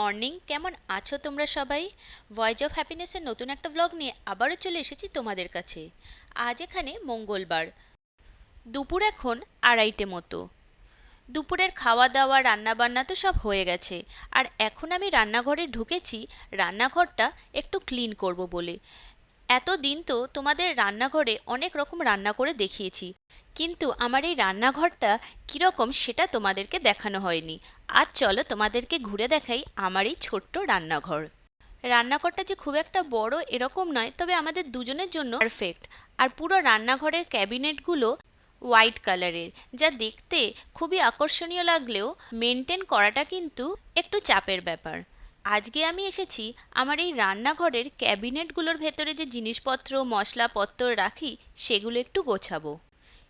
Morning, কেমন আছো তোমরা সবাই? ভয়েস অফ হ্যাপিনেসের নতুন একটা ব্লগ নিয়ে আবারও চলে এসেছি তোমাদের কাছে। আজ এখানে মঙ্গলবার। দুপুর এখন আড়াইটে মতো। দুপুরের খাওয়া দাওয়া রান্নাবান্না তো সব হয়ে গেছে। আর এখন আমি রান্নাঘরে ঢুকেছি, রান্নাঘরটা একটু ক্লিন করব বলে। এত দিন তো তোমাদের রান্নাঘরে অনেক রকম রান্না করে দেখিয়েছি। কিন্তু আমার এই রান্নাঘরটা কীরকম সেটা তোমাদেরকে দেখানো হয়নি। আজ চলো তোমাদেরকে ঘুরে দেখাই আমার এই ছোট্ট রান্নাঘর। রান্নাঘরটা যে খুব একটা বড় এরকম নয়, তবে আমাদের দুজনের জন্য পারফেক্ট আর পুরো রান্নাঘরের ক্যাবিনেটগুলো হোয়াইট কালারের যা দেখতে খুবই আকর্ষণীয় লাগলেও মেনটেন করাটা কিন্তু একটু চাপের ব্যাপার। আজকে আমি এসেছি আমার এই রান্নাঘরের ক্যাবিনেটগুলোর ভেতরে যে জিনিসপত্র, মশলাপত্র রাখি, সেগুলো একটু গোছাবো।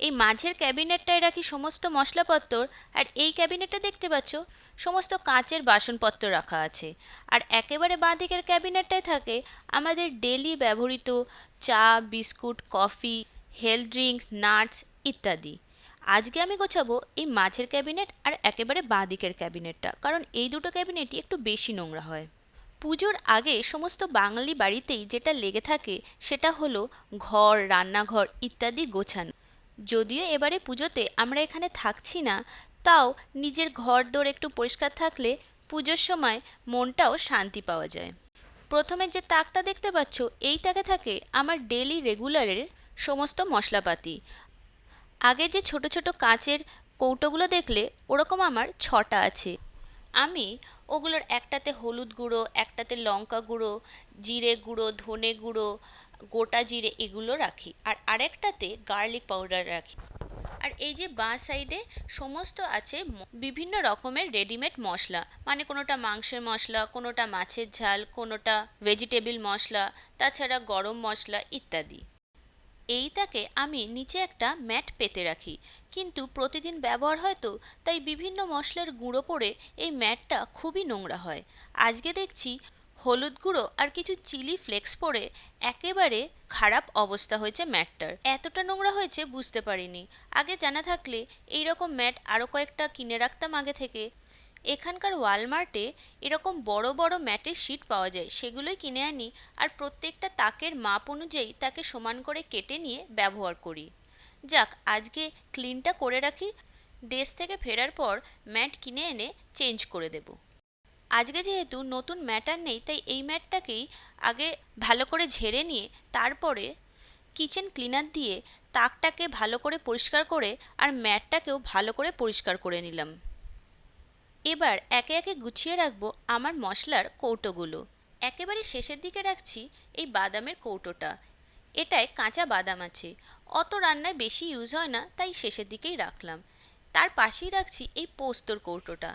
এই মাঝের ক্যাবিনেটটায় রাখি সমস্ত মশলাপত্র, আর এই ক্যাবিনেটটা দেখতে পাচ্ছ, সমস্ত কাঁচের বাসনপত্র রাখা আছে। আর একেবারে বাঁ দিকের ক্যাবিনেটটায় থাকে আমাদের ডেলি ব্যবহৃত চা, biscuit, coffee, health drink, nuts ইত্যাদি। আজকে আমি গোছাবো এই মাঝের ক্যাবিনেট আর একেবারে বাঁ দিকের ক্যাবিনেটটা, কারণ এই দুটো ক্যাবিনেটই একটু বেশি নোংরা হয়। পুজোর আগে সমস্ত বাঙালি বাড়িতেই যেটা লেগে থাকে সেটা হলো ঘর, রান্নাঘর ইত্যাদি গোছানো। যদিও এবারে পুজোতে আমরা এখানে থাকছি না, তাও নিজের ঘর দোর একটু পরিষ্কার থাকলে পুজোর সময় মনটাও শান্তি পাওয়া যায়। প্রথমে যে তাকটা দেখতে পাচ্ছ, এই তাকে থাকে আমার ডেলি রেগুলারের সমস্ত মশলাপাতি। আগে যে ছোট ছোট কাঁচের কৌটোগুলো দেখলে ওরকম আমার ছটা আছে। আমি ওগুলোর একটাতে হলুদ গুঁড়ো, একটাতে লঙ্কা গুঁড়ো, জিরে গুঁড়ো, ধনে গুঁড়ো, গোটা জিরে এগুলো রাখি আর আরেকটাতে গার্লিক পাউডার রাখি। আর এই যে বাঁ সাইডে সমস্ত আছে বিভিন্ন রকমের রেডিমেড মশলা। মানে কোনোটা মাংসের মশলা, কোনোটা মাছের ঝাল, কোনোটা ভেজিটেবিল মশলা, তাছাড়া গরম মশলা ইত্যাদি। এইটাকে আমি নিচে একটা ম্যাট পেতে রাখি। কিন্তু প্রতিদিন ব্যবহার হয় তো, তাই বিভিন্ন মশলার গুঁড়ো পড়ে এই ম্যাটটা খুবই নোংরা হয়। আজকে দেখছি হলুদ গুঁড়ো আর কিছু চিলি ফ্লেক্স পরে একেবারে খারাপ অবস্থা হয়েছে ম্যাটটার। এতটা নোংরা হয়েছে বুঝতে পারিনি। আগে জানা থাকলে এই রকম ম্যাট আরও কয়েকটা কিনে রাখতাম আগে থেকে। এখানকার ওয়ালমার্টে এরকম বড় বড় ম্যাটের শিট পাওয়া যায়। সেগুলোই কিনে আনি আর প্রত্যেকটা তাকের মাপ অনুযায়ী তাকে সমান করে কেটে নিয়ে ব্যবহার করি। যাক, আজকে ক্লিনটা করে রাখি। দেশ থেকে ফেরার পর ম্যাট কিনে এনে চেঞ্জ করে দেব। আজকে যেহেতু নতুন ম্যাটার নেই, তাই এই ম্যাটটাকেই আগে ভালো করে ঝেড়ে নিয়ে তারপরে কিচেন ক্লিনার দিয়ে তাকটাকে ভালো করে পরিষ্কার করে আর ম্যাটটাকেও ভালো করে পরিষ্কার করে নিলাম। এবার একে একে গুছিয়ে রাখব আমার মশলার কৌটোগুলো। একেবারে শেষের দিকে রাখছি এই বাদামের কৌটোটা। এটায় কাঁচা বাদাম আছে। অত রান্নায় বেশি ইউজ হয় না, তাই শেষের দিকেই রাখলাম। তার পাশেই রাখছি এই পোস্তর কৌটোটা।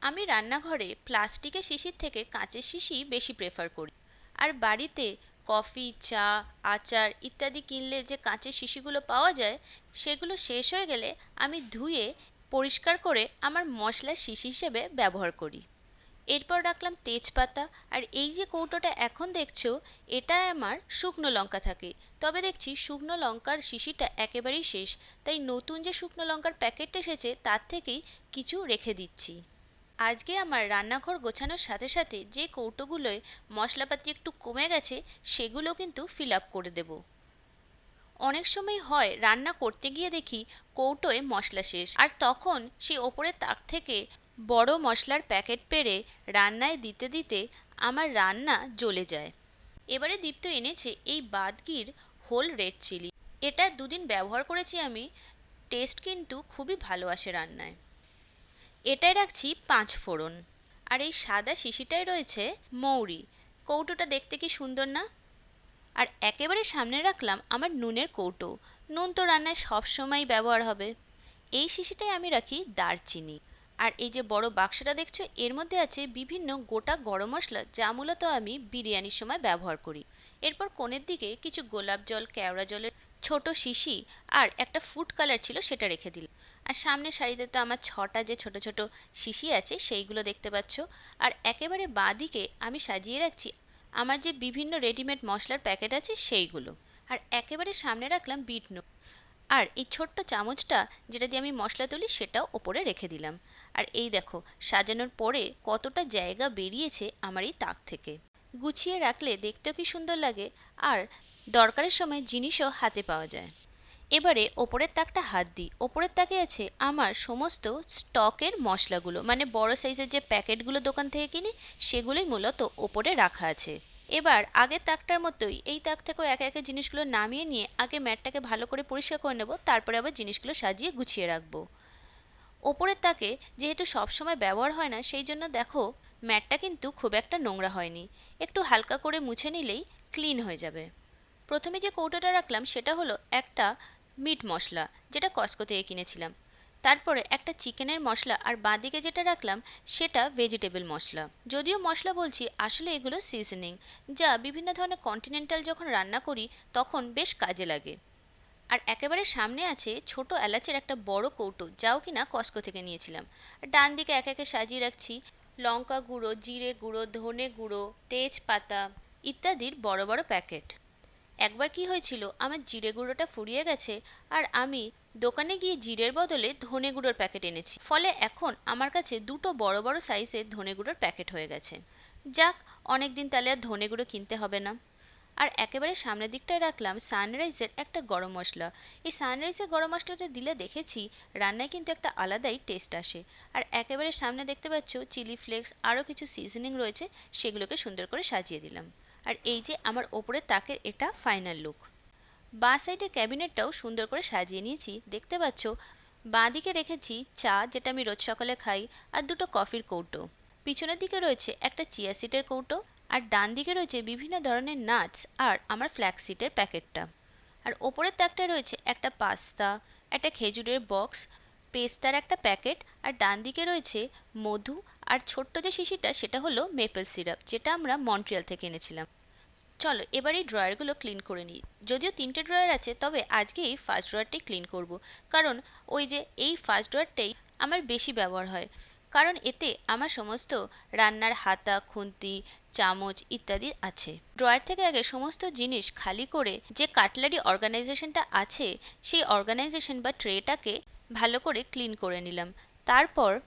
আমি রান্নাঘরে প্লাস্টিকের শিশির থেকে কাঁচের শিশি বেশি প্রেফার করি। আর বাড়িতে কফি, চা, আচার ইত্যাদি কিনলে যে কাঁচের শিশিগুলো পাওয়া যায়, সেগুলো শেষ হয়ে গেলে আমি ধুয়ে পরিষ্কার করে আমার মশলার শিশি হিসেবে ব্যবহার করি। এরপর রাখলাম তেজপাতা, আর এই যে কৌটোটা এখন দেখছ এটা আমার শুকনো লঙ্কা থাকে। তবে দেখছি শুকনো লঙ্কার শিশিটা একেবারেই শেষ, তাই নতুন যে শুকনো লঙ্কার প্যাকেটটা এসেছে, তার থেকেই কিছু রেখে দিচ্ছি। আজকে আমার রান্নাঘর গোছানোর সাথে সাথে যে কৌটোগুলোয় মশলাপাতি একটু কমে গেছে, সেগুলো কিন্তু ফিল আপ করে দেবো। অনেক সময় হয় রান্না করতে গিয়ে দেখি কৌটোয় মশলা শেষ। আর তখন সে ওপরের তাক থেকে বড় মশলার প্যাকেট পেরে রান্নায় দিতে দিতে আমার রান্না জ্বলে যায়। এবারে দীপ্ত এনেছে এই বাদগির হোল রেড চিলি। এটা দুদিন ব্যবহার করেছি আমি, টেস্ট কিন্তু খুবই ভালো আসে রান্নায়। এটায় রাখছি পাঁচ ফোড়ন। আর এই সাদা শিশিটায় রয়েছে মৌরি। কৌটোটা দেখতে কি সুন্দর না? আর একেবারে সামনে রাখলাম আমার নুনের কৌটো। নুন তো রান্নায় সবসময়ই ব্যবহার হবে। এই শিশিটায় আমি রাখি দারচিনি। আর এই যে বড় বাক্সটা দেখছ, এর মধ্যে আছে বিভিন্ন গোটা গরম মশলা যা মূলত আমি বিরিয়ানির সময় ব্যবহার করি। এরপর কোণের দিকে কিছু গোলাপ জল, কেওড়া জলের ছোট শিশি আর একটা ফুড কালার ছিল সেটা রেখে দিলাম। আর সামনের শাড়িতে তো আমার ছটা যে ছোট ছোট শিশি আছে সেইগুলো দেখতে পাচ্ছ। আর একেবারে বাঁ দিকে আমি সাজিয়ে রাখছি আমার যে বিভিন্ন রেডিমেড মশলার প্যাকেট আছে সেইগুলো। আর একেবারে সামনে রাখলাম বিট নুন আর এই ছোট্ট চামচটা যেটা দিয়ে আমি মশলা তুলি সেটাও ওপরে রেখে দিলাম। আর এই দেখো, সাজানোর পরে কতটা জায়গা বেরিয়েছে আমার এই তাক থেকে। গুছিয়ে রাখলে দেখতেও কি সুন্দর লাগে। আর দরকারের সময় জিনিসও হাতে পাওয়া যায়। এবারে ওপরের তাকটা হাত দিই। ওপরের তাকে আছে আমার সমস্ত স্টকের মশলাগুলো মানে বড় সাইজের যে প্যাকেটগুলো দোকান থেকে কিনি, সেগুলোই মূলত ওপরে রাখা আছে। এবার আগের তাকটার মতোই এই তাক থেকেও একে একে জিনিসগুলো নামিয়ে নিয়ে আগে ম্যাটটাকে ভালো করে পরিষ্কার করে নেব, তারপরে আবার জিনিসগুলো সাজিয়ে গুছিয়ে রাখব। ওপরের তাকে যেহেতু সবসময় ব্যবহার হয় না, সেই জন্য দেখো ম্যাটটা কিন্তু খুব একটা নোংরা হয়নি। একটু হালকা করে মুছে নিলেই ক্লিন হয়ে যাবে। প্রথমে যে কৌটোটা রাখলাম, সেটা হলো একটা মিট মশলা, যেটা কস্কো থেকে কিনেছিলাম। তারপরে একটা চিকেনের মশলা আর বাঁদিকে যেটা রাখলাম, সেটা ভেজিটেবল মশলা। যদিও মশলা বলছি, আসলে এগুলো সিজনিং যা বিভিন্ন ধরনের কন্টিনেন্টাল যখন রান্না করি, তখন বেশ কাজে লাগে। আর একেবারে সামনে আছে ছোট এলাচের একটা বড় কৌটো, যাও কিনা কস্কো থেকে নিয়েছিলাম। ডান দিকে এক একে সাজিয়ে রাখছি লঙ্কা গুঁড়ো, জিরে গুঁড়ো, ধনে গুঁড়ো, তেজপাতা ইত্যাদির বড় বড় প্যাকেট। একবার কি হয়েছিল, আমার জিরে গুঁড়োটা ফুরিয়ে গেছে আর আমি দোকানে গিয়ে জিরের বদলে ধনে গুঁড়োর প্যাকেট এনেছি। ফলে এখন আমার কাছে দুটো বড় বড় সাইজের ধনে গুঁড়োর প্যাকেট হয়ে গেছে। যাক অনেক দিন তাহলে আর ধনে গুঁড়ো কিনতে হবে না। আর একেবারে সামনের দিকটায় রাখলাম সানরাইজের একটা গরম মশলা। এই সানরাইজের গরম মশলাটা দিলে দেখেছি রান্নায় কিন্তু একটা আলাদাই টেস্ট আসে। আর একেবারে সামনে দেখতে পাচ্ছ চিলি ফ্লেক্স আরও কিছু সিজনিং রয়েছে, সেগুলোকে সুন্দর করে সাজিয়ে দিলাম। আর এই যে আমার ওপরের তাকের এটা ফাইনাল লুক বাঁ সাইডের ক্যাবিনেটটাও সুন্দর করে সাজিয়ে নিয়েছি। দেখতে পাচ্ছ, বাঁ দিকে রেখেছি চা, যেটা আমি রোজ সকালে খাই, আর দুটো কফির কৌটো। পিছনের দিকে রয়েছে একটা চিয়া সিটের কৌটো, আর ডান দিকে রয়েছে বিভিন্ন ধরনের নাটস আর আমার ফ্ল্যাক্স সিটের প্যাকেটটা। আর ওপরের তাকটা রয়েছে একটা পাস্তা একটা খেজুরের বক্স পেস্তার একটা প্যাকেট, আর ডান দিকে রয়েছে মধু আর ছোট্ট যে শিশিটা সেটা হলো মেপল সিরাপ যেটা আমরা মন্ট্রিয়াল থেকে এনেছিলাম। চলো, এবার এই ড্রয়ারগুলো ক্লিন করে নিই। যদিও তিনটে ড্রয়ার আছে, তবে আজকে এই ফার্স্ট ড্রয়ারটাই ক্লিন করব। কারণ ওই যে এই ফার্স্ট ড্রয়ারটাই আমার বেশি ব্যবহার হয়। কারণ এতে আমার সমস্ত রান্নার হাতা, খুন্তি, চামচ ইত্যাদি আছে। ড্রয়ার থেকে আগে সমস্ত জিনিস খালি করে যে কাটলারি অর্গানাইজেশনটা আছে, সেই অর্গানাইজেশন বা ট্রেটাকে ভালো করে ক্লিন করে নিলাম। তারপর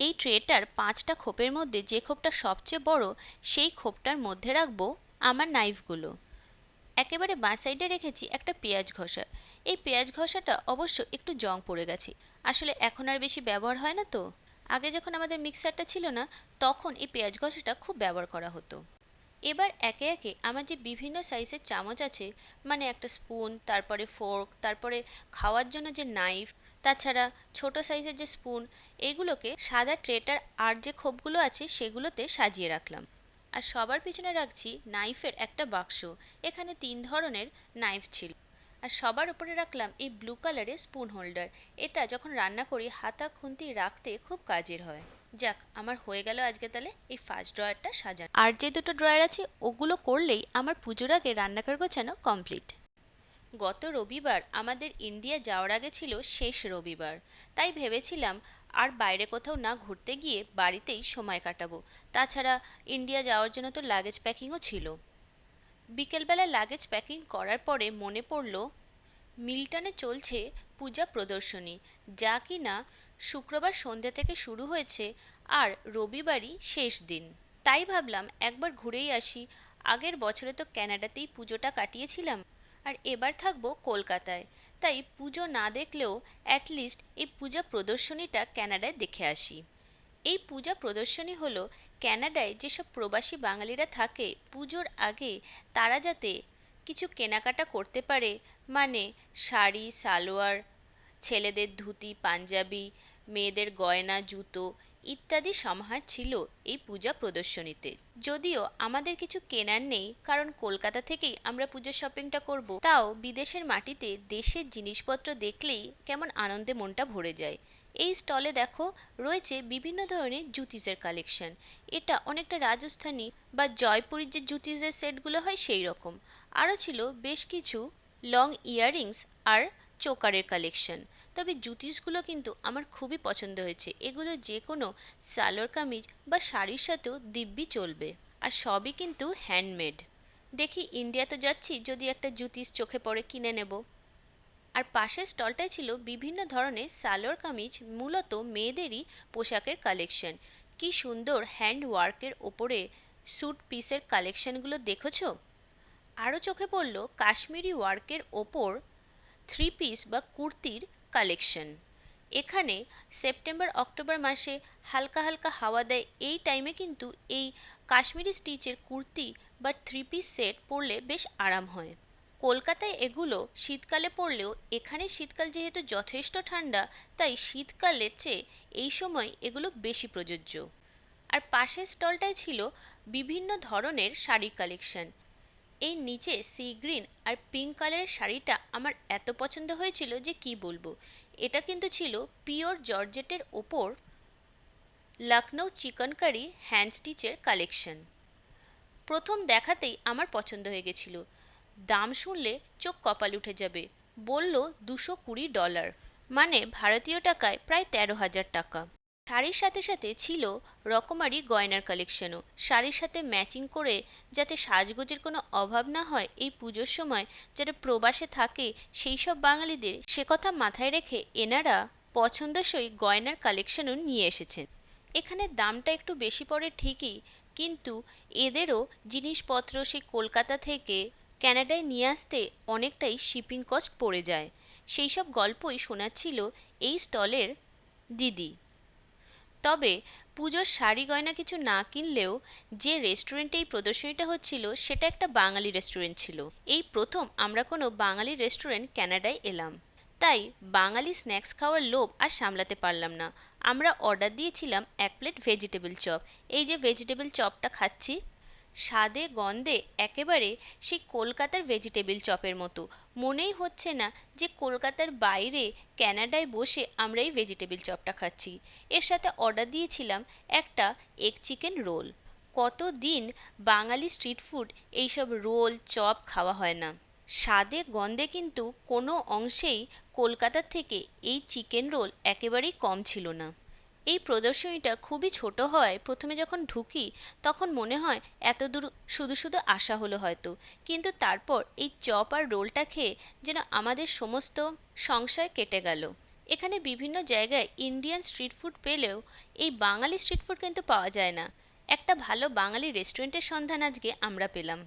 এই ট্রেটার পাঁচটা খোপের মধ্যে যে খোপটা সবচেয়ে বড়, সেই খোপটার মধ্যে রাখব আমার নাইফগুলো। একেবারে বাঁ সাইডে রেখেছি একটা পেঁয়াজ ঘষা। এই পেঁয়াজ ঘষাটা অবশ্য একটু জং পড়ে গেছে। আসলে এখন আর বেশি ব্যবহার হয় না তো। আগে যখন আমাদের মিক্সারটা ছিল না, তখন এই পেঁয়াজ ঘষাটা খুব ব্যবহার করা হতো। এবার একে একে আমার যে বিভিন্ন সাইজের চামচ আছে মানে একটা স্পুন তারপরে ফোর্ক তারপরে খাওয়ার জন্য যে নাইফ তাছাড়া ছোট সাইজের যে স্পুন, এগুলোকে সাদা ট্রেটার আর যে খোপগুলো আছে সেগুলোতে সাজিয়ে রাখলাম। আর সবার পিছনে রাখছি নাইফের একটা বাক্স। এখানে তিন ধরনের নাইফ ছিল। আর সবার উপরে রাখলাম এই ব্লু কালারের স্পুন হোল্ডার। এটা যখন রান্না করি, হাতা খুন্তি রাখতে খুব কাজের হয়। যাক, আমার হয়ে গেল আজকে তাহলে এই ফার্স্ট ড্রয়ারটা সাজানো। আর যে দুটো ড্রয়ার আছে, ওগুলো করলেই আমার পুজোর আগে রান্নাঘর গোছানো কমপ্লিট গত রবিবার আমাদের ইন্ডিয়া যাওয়ার আগে ছিল শেষ রবিবার। তাই ভেবেছিলাম আর বাইরে কোথাও না ঘুরতে গিয়ে বাড়িতেই সময় কাটাবো। তাছাড়া ইন্ডিয়া যাওয়ার জন্য তো লাগেজ প্যাকিংও ছিল। বিকেলবেলা লাগেজ প্যাকিং করার পরে মনে পড়ল, মিল্টনে চলছে পূজা প্রদর্শনী। যা কি না শুক্রবার সন্ধ্যে থেকে শুরু হয়েছে আর রবিবারই শেষ দিন। তাই ভাবলাম একবার ঘুরেই আসি। আগের বছরে তো ক্যানাডাতেই পুজোটা কাটিয়েছিলাম। আর এবার থাকব কলকাতায়। তাই পুজো না দেখলেও অ্যাটলিস্ট এই পূজা প্রদর্শনীটা ক্যানাডায় দেখে আসি। এই পূজা প্রদর্শনী হলো ক্যানাডায় যেসব প্রবাসী বাঙালিরা থাকে, পুজোর আগে তারা যাতে কিছু কেনাকাটা করতে পারে মানে শাড়ি, সালোয়ার, ছেলেদের ধুতি, পাঞ্জাবি, মেয়েদের গয়না, জুতো ইত্যাদি সমাহার ছিল এই পূজা প্রদর্শনীতে। যদিও আমাদের কিছু কেনার নেই, কারণ কলকাতা থেকেই আমরা পুজোর শপিংটা করব, তাও বিদেশের মাটিতে দেশের জিনিসপত্র দেখলেই কেমন আনন্দে মনটা ভরে যায়। এই স্টলে দেখো, রয়েছে বিভিন্ন ধরনের জুতিসের কালেকশন। এটা অনেকটা রাজস্থানী বা জয়পুরীর যে জুতিসের সেটগুলো হয় সেই রকম। আরও ছিল বেশ কিছু লং ইয়াররিংস আর চোকারের কালেকশন। তবে জুতিসগুলো কিন্তু আমার খুবই পছন্দ হয়েছে। এগুলো যে কোনো সালোয়ার কামিজ বা শাড়ির সাথেও দিব্যি চলবে। আর সবই কিন্তু হ্যান্ডমেড দেখি ইন্ডিয়া তো যাচ্ছি, যদি একটা জুতিস চোখে পড়ে কিনে নেব। আর পাশের স্টলটায় ছিল বিভিন্ন ধরনের সালোয়ার কামিজ, মূলত মেয়েদেরই পোশাকের কালেকশন কি সুন্দর হ্যান্ড ওয়ার্কের ওপরে স্যুট পিসের কালেকশনগুলো দেখেছ? আরও চোখে পড়ল কাশ্মীরি ওয়ার্কের ওপর থ্রি পিস বা কুর্তির কালেকশন। এখানে সেপ্টেম্বর, অক্টোবর মাসে হালকা হালকা হাওয়া দেয়। এই টাইমে কিন্তু এই কাশ্মীরি স্টিচের কুর্তি বা থ্রি পিস সেট পরলে বেশ আরাম হয়। কলকাতায় এগুলো শীতকালে পরলেও এখানে শীতকাল যেহেতু যথেষ্ট ঠান্ডা, তাই শীতকালের চেয়ে এই সময় এগুলো বেশি প্রযোজ্য। আর পাশের স্টলটায় ছিল বিভিন্ন ধরনের শাড়ির কালেকশন। এই নিচে সি গ্রিন আর পিঙ্ক কালারের শাড়িটা আমার এত পছন্দ হয়েছিল যে কি বলব? এটা কিন্তু ছিল পিওর জর্জেটের ওপর লখনৌ চিকন কারি হ্যান্ড স্টিচের কালেকশন। প্রথম দেখাতেই আমার পছন্দ হয়ে গেছিল। দাম শুনলে চোখ কপাল উঠে যাবে। বলল দুশো কুড়ি ডলার। মানে ভারতীয় টাকায় প্রায় তেরো হাজার টাকা। শাড়ির সাথে সাথে ছিল রকমারি গয়নার কালেকশনও শাড়ির সাথে ম্যাচিং করে যাতে সাজগোজের কোনো অভাব না হয়, এই পুজোর সময় যারা প্রবাসে থাকে, সেই সব বাঙালিদের সে কথা মাথায় রেখে এনারা পছন্দসই গয়নার কালেকশনও নিয়ে এসেছেন। এখানে দামটা একটু বেশি পড়ে ঠিকই, কিন্তু এদেরও জিনিসপত্র সেই কলকাতা থেকে ক্যানাডায় নিয়ে আসতে অনেকটাই শিপিং কস্ট পড়ে যায়। সেই সব গল্পই শোনাচ্ছিল এই স্টলের দিদি। তবে পুজোর শাড়ি গয়না কিছু না কিনলেও যে রেস্টুরেন্টে এই প্রদর্শনীটা হচ্ছিল, সেটা একটা বাঙালি রেস্টুরেন্ট ছিল। এই প্রথম আমরা কোনো বাঙালি রেস্টুরেন্ট ক্যানাডায় এলাম। তাই বাঙালি স্ন্যাক্স খাওয়ার লোভ আর সামলাতে পারলাম না। আমরা অর্ডার দিয়েছিলাম এক প্লেট ভেজিটেবল চপ। এই যে ভেজিটেবল চপটা খাচ্ছি স্বাদে, গন্ধে একেবারে সেই কলকাতার ভেজিটেবিল চপের মতো। মনেই হচ্ছে না যে কলকাতার বাইরে ক্যানাডায় বসে আমরা এই ভেজিটেবল চপটা খাচ্ছি। এর সাথে অর্ডার দিয়েছিলাম একটা এগ চিকেন রোল কত দিন বাঙালি স্ট্রিট ফুড এইসব রোল চপ খাওয়া হয় না। স্বাদে, গন্ধে কিন্তু কোনো অংশেই কলকাতার থেকে এই চিকেন রোল একেবারেই কম ছিল না। এই প্রদর্শনীটা খুবই ছোট হয়। প্রথমে যখন ঢুকি, তখন মনে হয় এত দূর শুধু শুধু আসা হলো হয়তো। কিন্তু তারপর এই চপ আর রোলটা খেয়ে যেন আমাদের সমস্ত সংশয় কেটে গেল। এখানে বিভিন্ন জায়গায় ইন্ডিয়ান স্ট্রিট ফুড পেলেও এই বাঙালি স্ট্রিট ফুড কিন্তু পাওয়া যায় না। একটা ভালো বাঙালি রেস্টুরেন্টের সন্ধান আজকে আমরা পেলাম।